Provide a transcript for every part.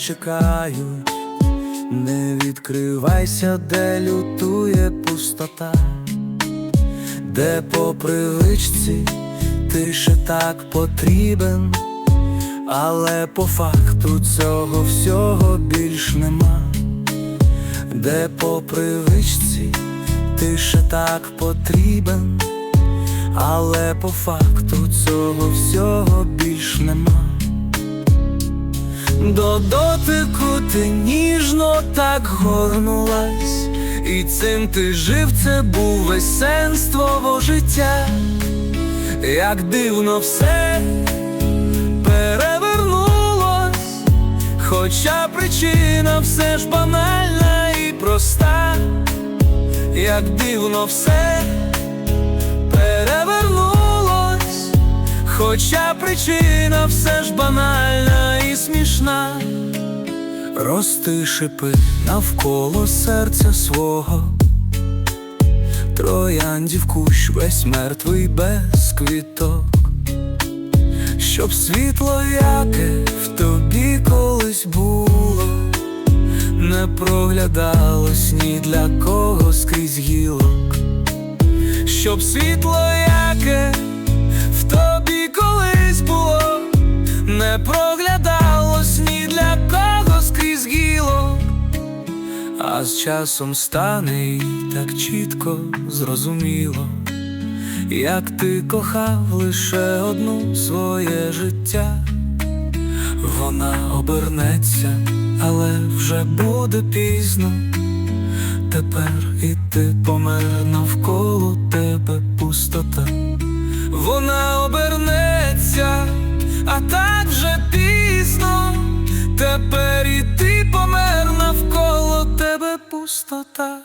чекають, не відкривайся, де лютує пустота, де по привичці ти ще так потрібен, але по факту цього всього більш нема, де по привичці ти ще так потрібен, але по факту цього всього До дотику ти ніжно так горнулась, і цим ти жив, це був весь сенс твого життя, як дивно все перевернулось, хоча причина все ж банальна і проста, як дивно все перевернулось, хоча причина все ж банальна смішна. Рости навколо серця свого, трояндів кущ весь мертвий без квіток, щоб світло, яке в тобі колись було, не проглядалось ні для кого скрізь гілок, щоб світло, яке а з часом стане й так чітко зрозуміло, як ти кохав лише одну своє життя, вона обернеться, але вже буде пізно. Тепер і ти помер навколо тебе пустота. Вона обернеться, а так пустота.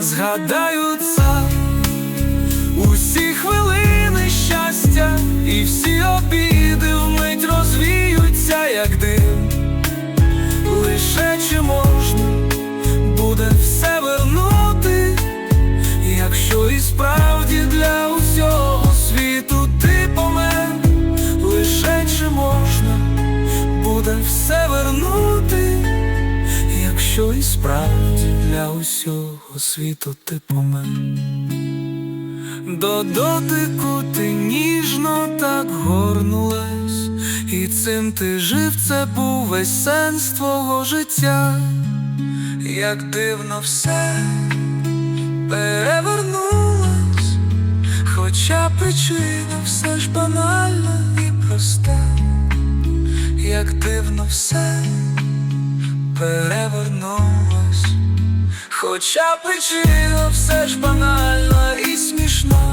Згадаю це усі хвилини щастя, і всі обіди вмить розвіються, як дим. Лише чи можна буде все вернути, якщо і справді для усього світу ти помер, лише чи можна буде все вернути, якщо і справді для усього світу ти помер. До дотику ти ніжно так горнулась, і цим ти жив, це був весь сенс твого життя, як дивно все перевернулось, хоча причина все ж банальна і проста, як дивно все перевернулось, хоча причина все ж банальна і смішна.